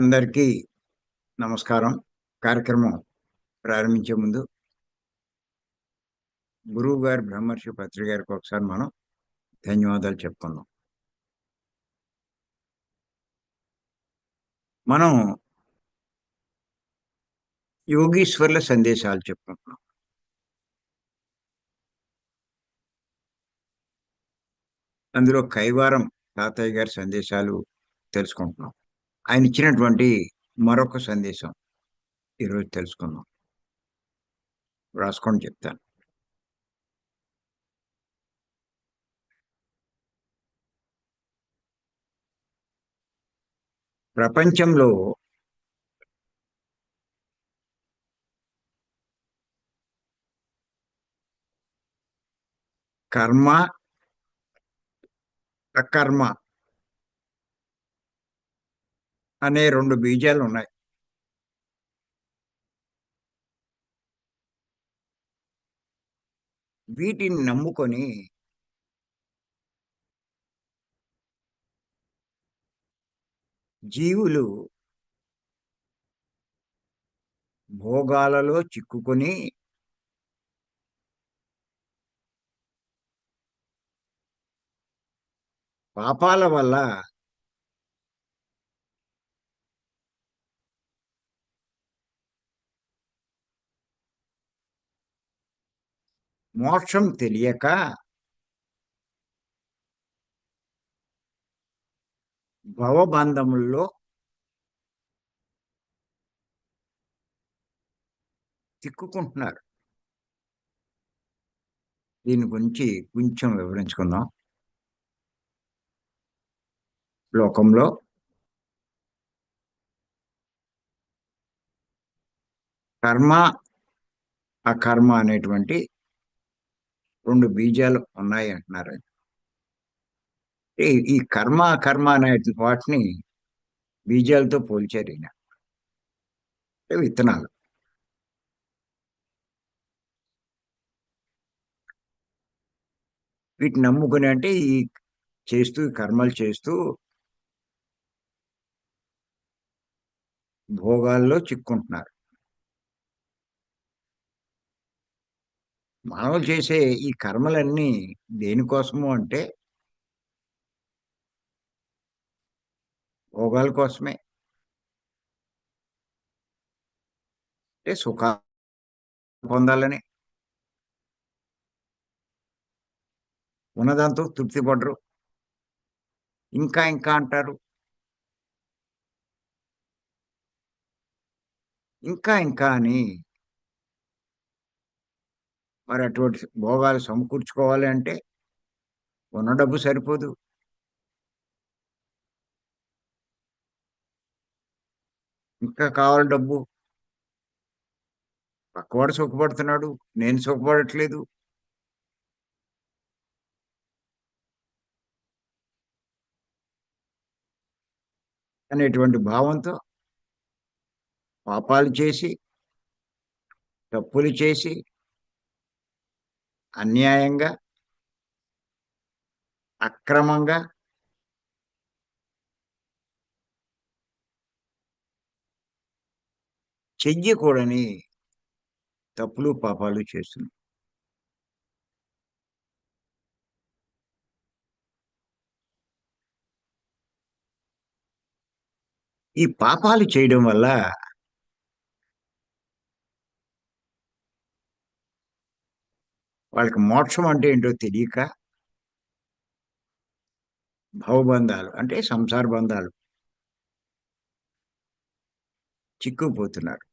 అందరికీ నమస్కారం. కార్యక్రమం ప్రారంభించే ముందు గురువు గారు బ్రహ్మర్షి పత్రి గారికి ఒకసారి మనం ధన్యవాదాలు చెప్పుకుందాం. మనం యోగీశ్వర్ల సందేశాలు చెప్పుకుంటున్నాం. అందులో కైవారం తాతయ్య గారి సందేశాలు తెలుసుకుంటున్నాం. ఆయన ఇచ్చినటువంటి మరొక సందేశం ఈరోజు తెలుసుకుందాం. రాసుకొని చెప్తాను. ప్రపంచంలో కర్మ అకర్మ అనే రెండు బీజాలు ఉన్నాయి. వీటిని నమ్ముకొని జీవులు భోగాలలో చిక్కుకొని పాపాల వల్ల మోక్షం తెలియక భవబంధముల్లో చిక్కుకుంటున్నారు దీని గురించి కొంచెం వివరించుకుందాం. లోకంలో కర్మ అకర్మ అనేటువంటి రెండు బీజాలు ఉన్నాయి అంటున్నారు. ఈ కర్మ కర్మ అనే వాటిని బీజాలతో పోల్చారు ఈయన. విత్తనాలు. వీటిని నమ్ముకుని అంటే ఈ చేస్తూ కర్మలు చేస్తూ భోగాల్లో చిక్కుంటున్నారు. మానవులు చేసే ఈ కర్మలన్నీ దేనికోసము అంటే భోగాల కోసమే. అంటే సుఖ పొందాలని. ఉన్నదంతా తృప్తి పడరు. ఇంకా ఇంకా అంటారు. ఇంకా ఇంకా అని మరి అటువంటి భోగాలు సమకూర్చుకోవాలి అంటే ఉన్న డబ్బు సరిపోదు. ఇంకా కావాలి డబ్బు. పక్కవాడు సుఖపడుతున్నాడు నేను సుఖపడట్లేదు. అనేటువంటి భావంతో పాపాలు చేసి తప్పులు చేసి అన్యాయంగా అక్రమంగా చెయ్యకూడని తప్పులు పాపాలు చేస్తున్నాం. ఈ పాపాలు చేయడం వల్ల వాళ్ళకి మోక్షం అంటే ఏంటో తెలియక భవబంధాలు అంటే సంసార బంధాలు చిక్కుపోతున్నారు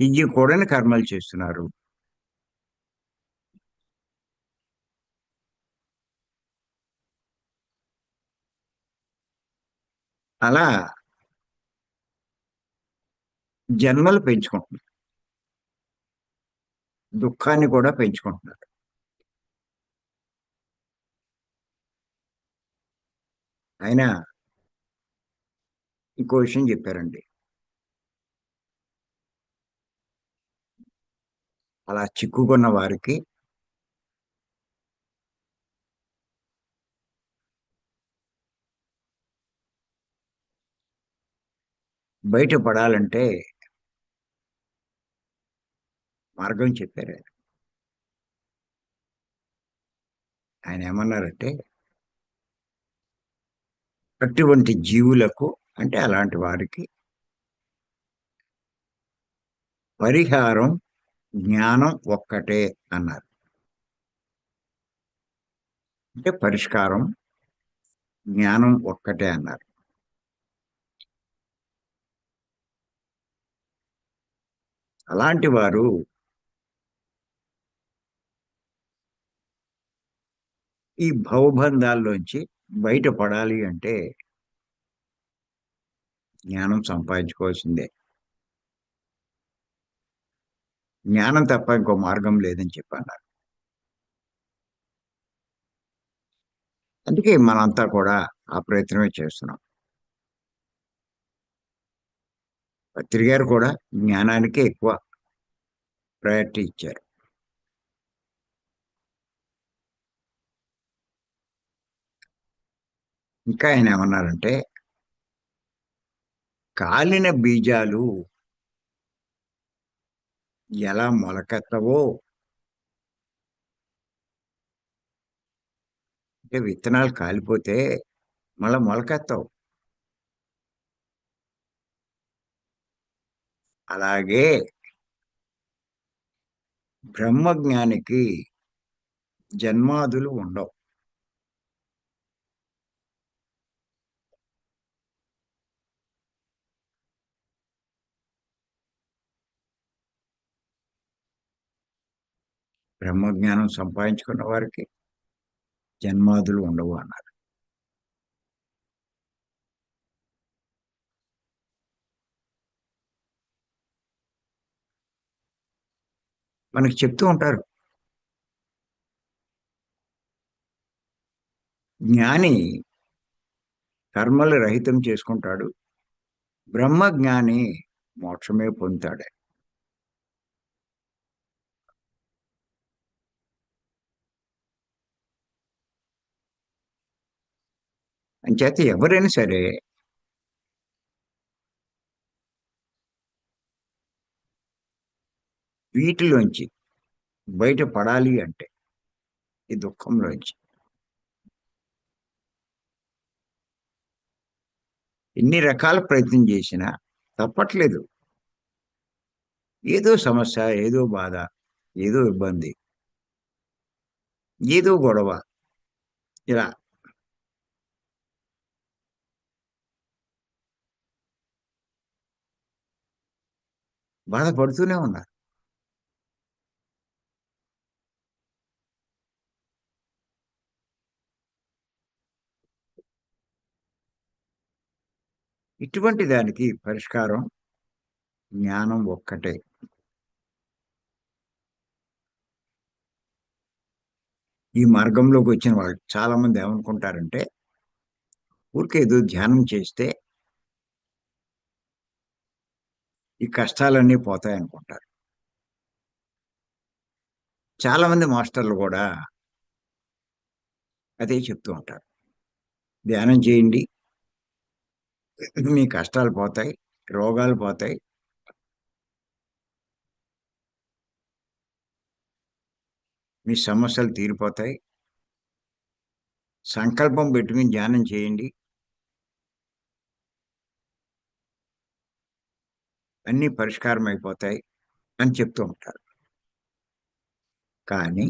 ఇది కూడని కర్మలు చేస్తున్నారు. అలా జన్మలు పెంచుకుంటున్నారు. దుఃఖాన్ని కూడా పెంచుకుంటున్నారు. అయినా ఇంకో విషయం చెప్పారండి. అలా చిక్కుకున్న వారికి బయటపడాలంటే మార్గం చెప్పారు ఆయన. ఆయన ఏమన్నారంటే అటువంటి జీవులకు అంటే అలాంటి వారికి పరిహారం జ్ఞానం ఒక్కటే అన్నారు అంటే పరిష్కారం జ్ఞానం ఒక్కటే అన్నారు అలాంటి వారు ఈ భవబంధాల్లోంచి బయటపడాలి అంటే జ్ఞానం సంపాదించుకోవాల్సిందే. జ్ఞానం తప్ప ఇంకో మార్గం లేదని చెప్పన్నారు. అందుకే మనంతా కూడా ఆ ప్రయత్నమే చేస్తున్నాం. పత్రి గారు కూడా జ్ఞానానికే ఎక్కువ ప్రయారిటీ ఇచ్చారు. ఇంకా ఆయన ఏమన్నారంటే కాలిన బీజాలు ఎలా మొలకెత్తవో అంటే విత్తనాలు కాలిపోతే మళ్ళా మొలకెత్తవు. అలాగే బ్రహ్మజ్ఞానికి జన్మాదులు ఉండవు. బ్రహ్మజ్ఞానం సంపాదించుకున్న వారికి జన్మాదులు ఉండవు అన్నారు. మనకి చెప్తూ ఉంటారు. జ్ఞాని కర్మలు రహితం చేసుకుంటాడు. బ్రహ్మజ్ఞాని మోక్షమే పొందుతాడే. అంచేత ఎవరైనా సరే వీటిలోంచి బయటపడాలి అంటే ఈ దుఃఖంలోంచి. ఎన్ని రకాల ప్రయత్నం చేసినా తప్పట్లేదు. ఏదో సమస్య ఏదో బాధ ఏదో ఇబ్బంది ఏదో గొడవ ఇలా బాధపడుతూనే ఉన్నారు ఇటువంటి దానికి పరిష్కారం జ్ఞానం ఒక్కటే. ఈ మార్గంలోకి వచ్చిన వాళ్ళు చాలా మంది ఏమనుకుంటారంటే ఊరికేదో ధ్యానం చేస్తే ఈ కష్టాలన్నీ పోతాయి అనుకుంటారు మాస్టర్లు కూడా అదే చెప్తూ ఉంటారు. ధ్యానం చేయండి. మీ కష్టాలు పోతాయి రోగాలు పోతాయి. మీ సమస్యలు తీరిపోతాయి. సంకల్పం పెట్టుకుని ధ్యానం చేయండి. అన్నీ పరిష్కారం అయిపోతాయి అని చెప్తూ ఉంటారు. కానీ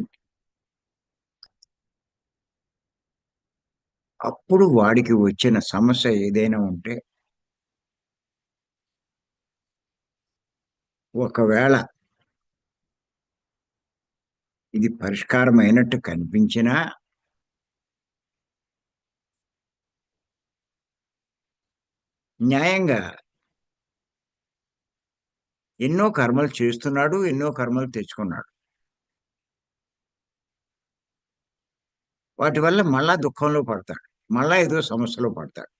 అప్పుడు వాడికి వచ్చిన సమస్య ఏదైనా ఉంటే ఒకవేళ ఇది పరిష్కారం అయినట్టు కనిపించినా న్యాయంగా ఎన్నో కర్మలు చేస్తున్నాడు ఎన్నో కర్మలు తెచ్చుకున్నాడు. వాటి వల్ల మళ్ళా దుఃఖంలో పడతాడు మళ్ళా ఏదో సమస్యలో పడతాడు.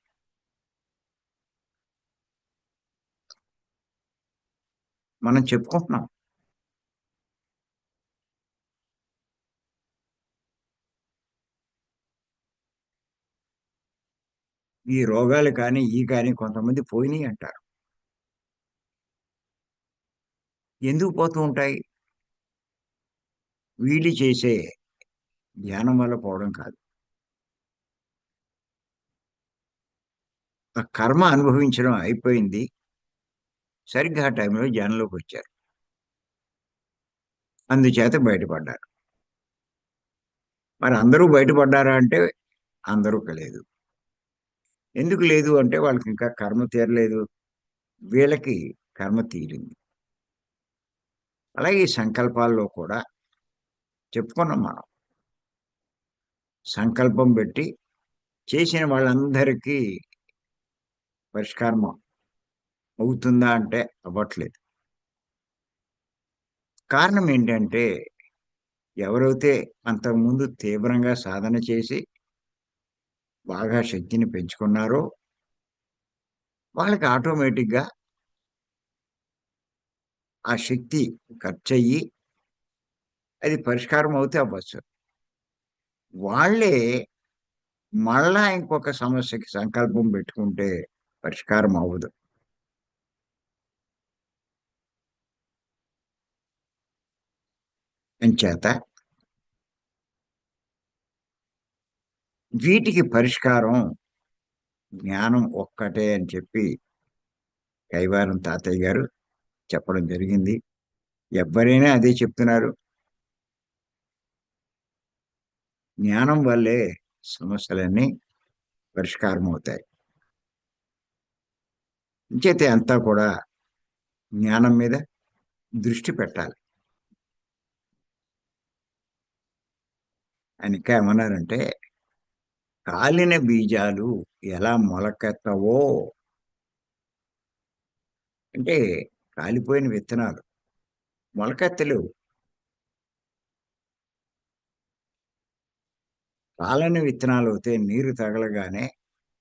మనం చెప్పుకుంటున్నాం. ఈ రోగాలు కానీ ఈ కానీ కొంతమంది పోయినాయి అంటారు. ఎందుకు పోతూ ఉంటాయి? వీళ్ళు చేసే ధ్యానం వల్ల పోవడం కాదు. ఆ కర్మ అనుభవించడం అయిపోయింది. సరిగ్గా ఆ టైంలో ధ్యానంలోకి వచ్చారు. అందుచేత బయటపడ్డారు. మరి అందరూ బయటపడ్డారా అంటే అందరూ లేదు. ఎందుకు లేదు అంటే వాళ్ళకి ఇంకా కర్మ తీరలేదు. వీళ్ళకి కర్మ తీరింది. అలాగే ఈ సంకల్పాల్లో కూడా చెప్పుకున్నాం మనం. సంకల్పం పెట్టి చేసిన వాళ్ళందరికీ పరిష్కారం అవుతుందా అంటే అవ్వట్లేదు. కారణం ఏంటంటే ఎవరైతే అంతకుముందు తీవ్రంగా సాధన చేసి బాగా శక్తిని పెంచుకున్నారో వాళ్ళకి ఆటోమేటిక్గా ఆ శక్తి ఖర్చు అయ్యి అది పరిష్కారం అవుతే అవ్వచ్చు. వాళ్ళే మళ్ళా ఇంకొక సమస్యకి సంకల్పం పెట్టుకుంటే పరిష్కారం అవ్వదు. అంచేత వీటికి పరిష్కారం జ్ఞానం ఒక్కటే అని చెప్పి కైవారం తాతయ్య గారు చెప్పడం జరిగింది. ఎవరైనా అదే చెప్తున్నారు. జ్ఞానం వల్లే సమస్యలన్నీ పరిష్కారం అవుతాయి ఇంకైతే అంతా కూడా జ్ఞానం మీద దృష్టి పెట్టాలి. ఆయన ఇంకా ఏమన్నారంటే కాలిన బీజాలు ఎలా మొలకెత్తవో. అంటే కాలిపోయిన విత్తనాలు. మొలకెత్తలేవు కాలని విత్తనాలు అయితే నీరు తగలగానే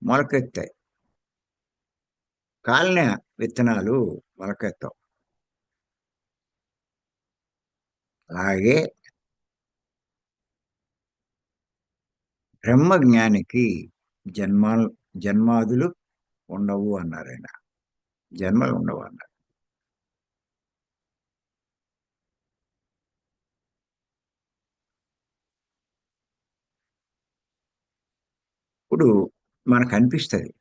మొలకెత్తాయి. కాలిన విత్తనాలు మొలకెత్తావు. అలాగే బ్రహ్మజ్ఞానికి జన్మ జన్మాదులు ఉండవు అన్నారు ఆయన. జన్మలు ఉండవు అన్నారు. ఇప్పుడు మనకు అనిపిస్తుంది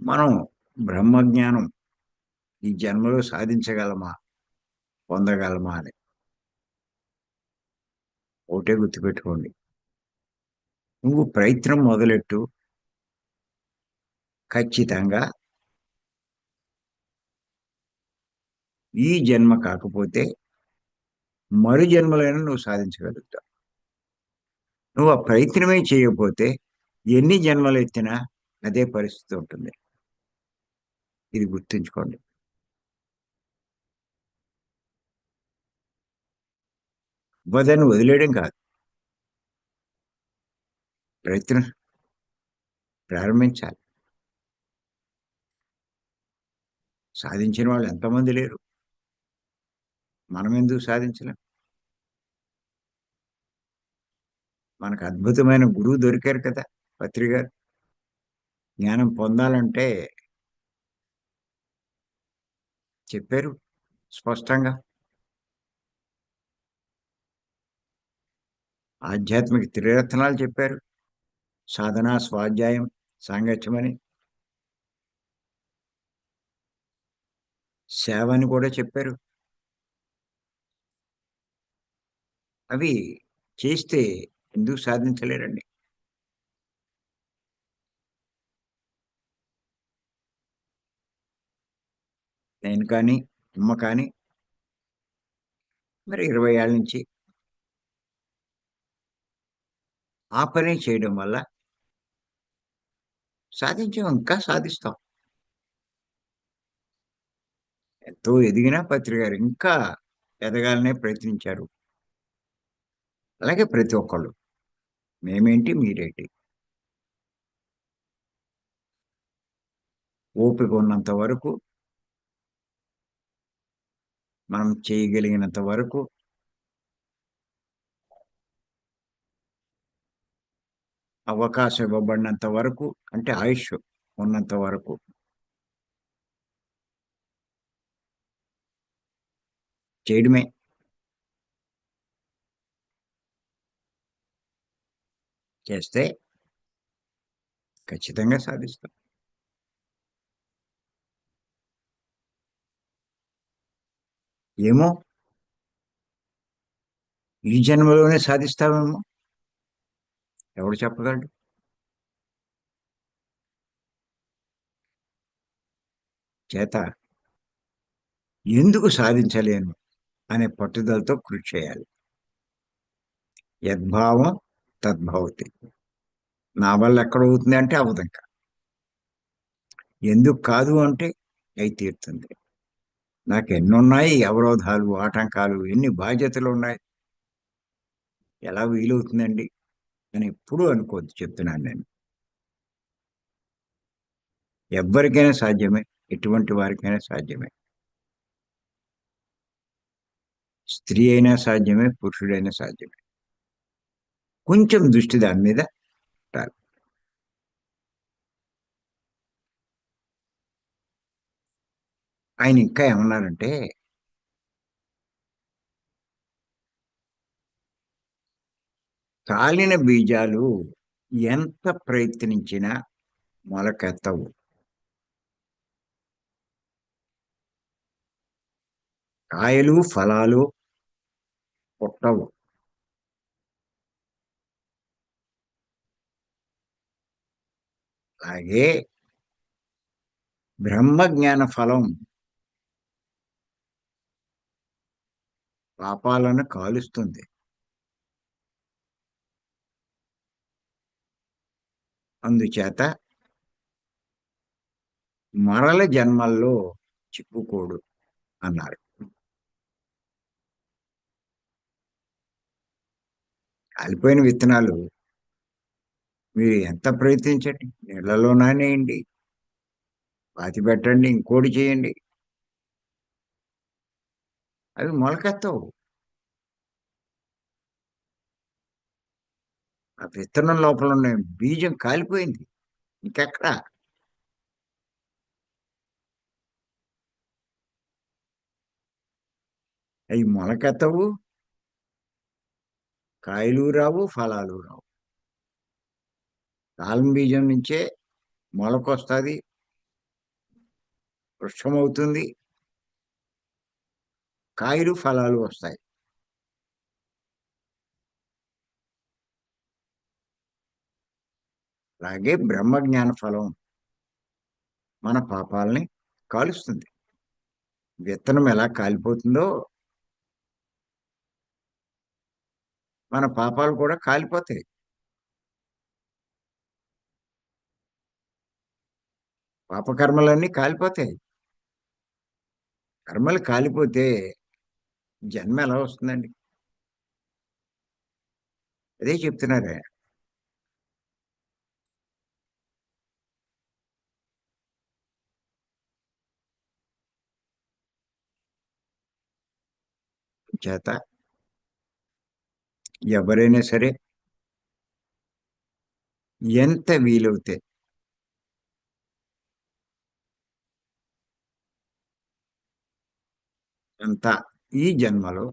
మనం బ్రహ్మజ్ఞానం ఈ జన్మలో సాధించగలమా? పొందగలమా అని. ఒకటే గుర్తుపెట్టుకోండి. నువ్వు ప్రయత్నం మొదలెట్టు. ఖచ్చితంగా ఈ జన్మ కాకపోతే మరు జన్మలైనా నువ్వు సాధించగలుగుతావు. నువ్వు ఆ ప్రయత్నమే చేయకపోతే ఎన్ని జన్మలు ఎత్తినా అదే పరిస్థితి ఉంటుంది. ఇది గుర్తుంచుకోండి. వదని వదిలేయడం కాదు. ప్రయత్నం ప్రారంభించాలి. సాధించిన వాళ్ళు ఎంతమంది లేరు. మనం ఎందుకు సాధించలేం? మనకు అద్భుతమైన గురువు దొరికారు కదా పత్రి గారు. జ్ఞానం పొందాలంటే చెప్పారు స్పష్టంగా. ఆధ్యాత్మిక త్రిరత్నాలు చెప్పారు. సాధన స్వాధ్యాయం సాంగత్యమని. సేవ అని కూడా చెప్పారు. అవి చేస్తే ఎందుకు సాధించలేరండి? నేను కానీ అమ్మ కానీ మరి ఇరవై ఏళ్ళ నుంచి ఆ పని చేయడం వల్ల సాధించాం ఇంకా సాధిస్తాం. ఎంతో ఎదిగినా పత్రికారు ఇంకా ఎదగాలనే ప్రయత్నించారు. అలాగే ప్రతి ఒక్కళ్ళు. మేమేంటి? మీరేంటి? ఓపిక ఉన్నంత వరకు మనం చేయగలిగినంత వరకు అవకాశం ఇవ్వబడినంత వరకు అంటే ఆయుష్ ఉన్నంత వరకు. చేయడమే. చేస్తే ఖచ్చితంగా సాధిస్తాం ఏమో ఈ జన్మలోనే సాధిస్తామేమో ఎవడు చెప్పగలడు చేత ఎందుకు సాధించలేను? అనే పట్టుదలతో కృషి చేయాలి. యద్భావం తద్భవతి నా వల్ల ఎక్కడ అవుతుంది అంటే అవ్వదు ఇంకా. ఎందుకు కాదు అంటే అయి తీరుతుంది నాకు ఎన్నున్నాయి? అవరోధాలు ఆటంకాలు ఎన్ని బాధ్యతలు ఉన్నాయి? ఎలా వీలవుతుందండి? అని ఎప్పుడూ అనుకోవద్దు చెప్తున్నాను నేను. ఎవ్వరికైనా సాధ్యమే ఎటువంటి వారికైనా సాధ్యమే. స్త్రీ అయినా సాధ్యమే పురుషుడైనా సాధ్యమే. కొంచెం దృష్టి దాని మీద పెట్టాలి ఆయన ఇంకా ఏమన్నారంటే కాలిన బీజాలు ఎంత ప్రయత్నించినా మొలకెత్తవు. కాయలు ఫలాలు పుట్టవు. అలాగే బ్రహ్మజ్ఞాన ఫలం పాపాలను కాలుస్తుంది. అందుచేత మరల జన్మల్లో చిక్కుకోడు అన్నారు కాలిపోయిన విత్తనాలు మీరు ఎంత ప్రయత్నించండి? నీళ్ళలో నానేయండి పాతి పెట్టండి ఇంకోటి చేయండి. అవి మొలకెత్తవు. ఆ విత్తనం లోపల ఉన్న బీజం కాలిపోయింది. ఇంకెక్కడ? అవి మొలకెత్తవు. కాయలు రావు ఫలాలు రావు. కాలం బీజం నుంచే మొలకొస్తుంది. వృక్షమవుతుంది. కాయలు ఫలాలు వస్తాయి. అలాగే బ్రహ్మజ్ఞాన ఫలం మన పాపాలని కాలుస్తుంది. విత్తనం ఎలా కాలిపోతుందో మన పాపాలు కూడా కాలిపోతాయి. పాపకర్మలన్నీ కాలిపోతాయి. కర్మలు కాలిపోతే జన్మ ఎలా వస్తుందండి? అదే చెప్తున్నారే. చేత ఎవరైనా సరే ఎంత వీలవుతే అంత ఈ జన్మలో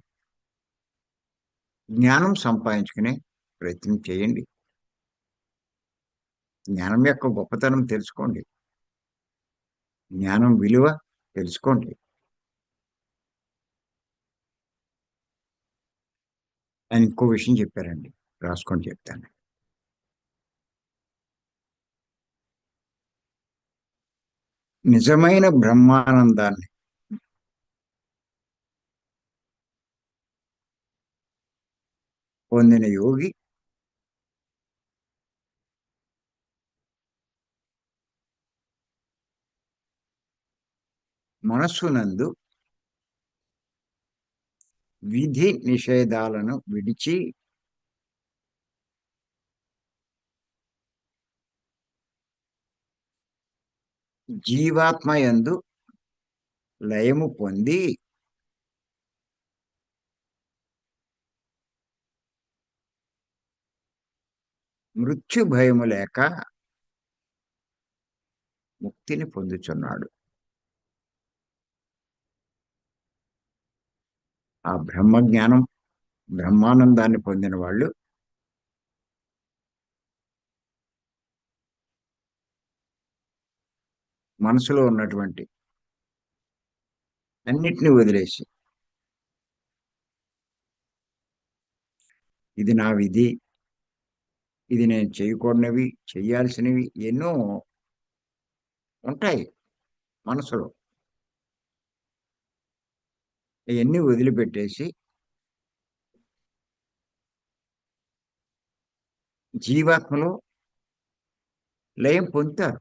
జ్ఞానం సంపాదించుకునే ప్రయత్నం చేయండి. జ్ఞానం యొక్క గొప్పతనం తెలుసుకోండి. జ్ఞానం విలువ తెలుసుకోండి. ఆయన ఇంకో విషయం చెప్పారండి. రాసుకొని చెప్తాను. నిజమైన బ్రహ్మానందాన్ని పొందిన యోగి మనస్సునందు విధి నిషేధాలను విడిచి జీవాత్మయందు లయము పొంది మృత్యు భయము లేక ముక్తిని పొందుచున్నాడు. ఆ బ్రహ్మ జ్ఞానం బ్రహ్మానందాన్ని పొందిన వాళ్ళు మనసులో ఉన్నటువంటి అన్నిటినీ వదిలేసి ఇది నా విధి ఇది నేను చేయకూడనివి చేయాల్సినవి ఎన్నో ఉంటాయి మనసులో. ఇవన్నీ వదిలిపెట్టేసి జీవాత్మలో లయం పొందుతారు.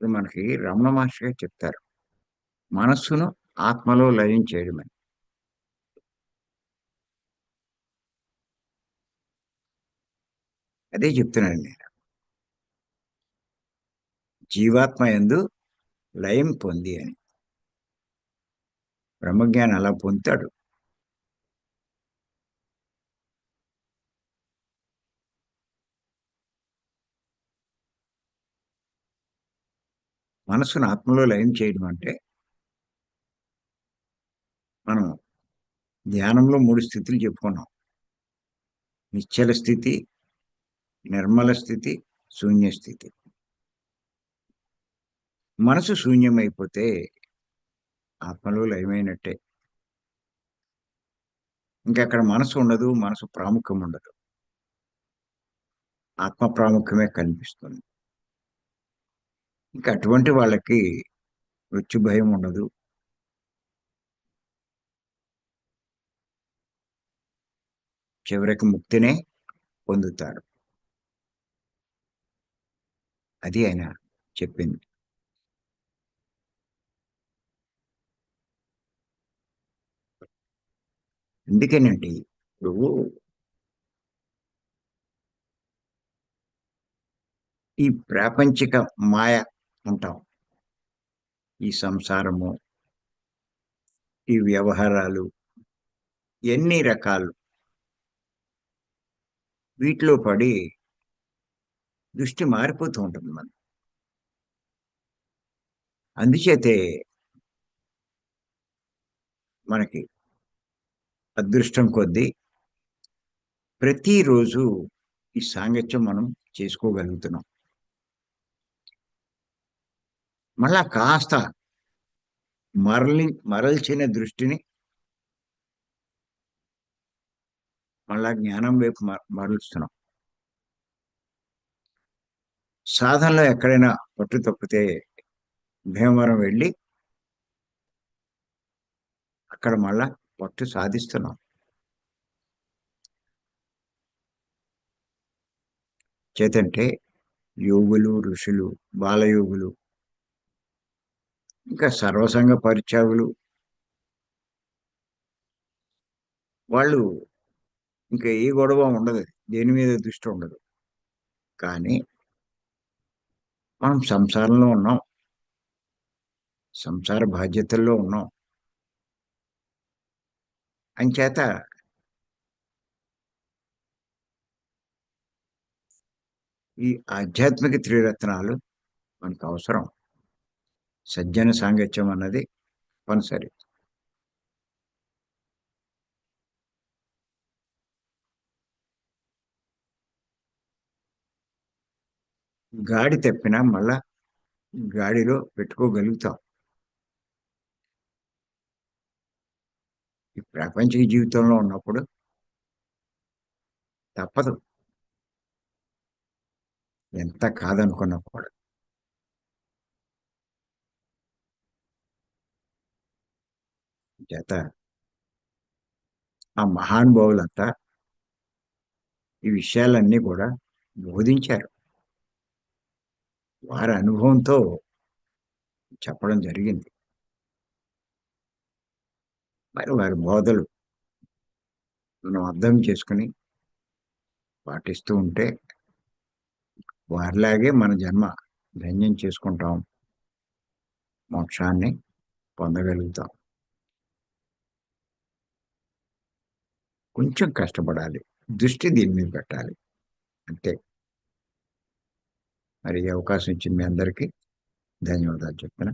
మనకి రమణ మహర్షి గారు చెప్తారు మనస్సును ఆత్మలో లయం చేయడమని అదే చెప్తున్నాను నేను. జీవాత్మ ఎందు లయం పొంది అని. బ్రహ్మజ్ఞానం అలా పొందుతాడు. మనసును ఆత్మలో లయం చేయడం అంటే మనం ధ్యానంలో మూడు స్థితులు చెప్పుకున్నాం. నిశ్చల స్థితి నిర్మల స్థితి శూన్య స్థితి. మనసు శూన్యమైపోతే ఆత్మలో లయమైనట్టే ఇంకా అక్కడ మనసు ఉండదు మనసు ప్రాముఖ్యం ఉండదు. ఆత్మ ప్రాముఖ్యమే కనిపిస్తుంది. ఇంకా అటువంటి వాళ్ళకి మృత్యు భయం ఉండదు. చివరికి ముక్తినే పొందుతారు. అది ఆయన చెప్పింది. అందుకేనండి ఇప్పుడు ఈ ప్రాపంచిక మాయ ఉంటాం ఈ సంసారము ఈ వ్యవహారాలు ఎన్ని రకాలు? వీటిలో పడి దృష్టి మారిపోతూ ఉంటుంది మనం అందుచేతే మనకి అదృష్టం కొద్దీ ప్రతిరోజు ఈ సాంగత్యం మనం చేసుకోగలుగుతున్నాం. మళ్ళా కాస్త మరలి మరల్చిన దృష్టిని మళ్ళా జ్ఞానం వైపు మరలుస్తున్నాం. సాధనలో ఎక్కడైనా పట్టు తప్పితే భీమవరం వెళ్ళి అక్కడ మళ్ళా పట్టు సాధిస్తున్నాం. చేతంటే యోగులు ఋషులు బాలయోగులు ఇంకా సర్వసంగ పరిత్యాగులు వాళ్ళు ఇంకా ఏ గొడవ ఉండదు దేని మీద దృష్టి ఉండదు. కానీ మనం సంసారంలో ఉన్నాం. సంసార బాధ్యతల్లో ఉన్నాం. అంచేత ఈ ఆధ్యాత్మిక త్రిరత్నాలు మనకు అవసరం. సజ్జన సాంగత్యం అన్నది తప్పనిసరి. గాడి తప్పినా మళ్ళా గాడిలో పెట్టుకోగలుగుతాం. ఈ ప్రాపంచిక జీవితంలో ఉన్నప్పుడు తప్పదు. ఎంత కాదనుకున్నా కూడా. చేత ఆ మహానుభావులంతా ఈ విషయాలన్నీ కూడా బోధించారు. వారి అనుభవంతో చెప్పడం జరిగింది. మరి వారి బోధలు మనం అర్థం చేసుకుని పాటిస్తూ ఉంటే వారిలాగే మన జన్మ ధన్యం చేసుకుంటాం. మోక్షాన్ని పొందగలుగుతాం. కొంచెం కష్టపడాలి. దృష్టి దీని మీద పెట్టాలి. అంతే. మరి ఈ అవకాశం ఇచ్చింది మీ అందరికీ ధన్యవాదాలు చెప్తున్నా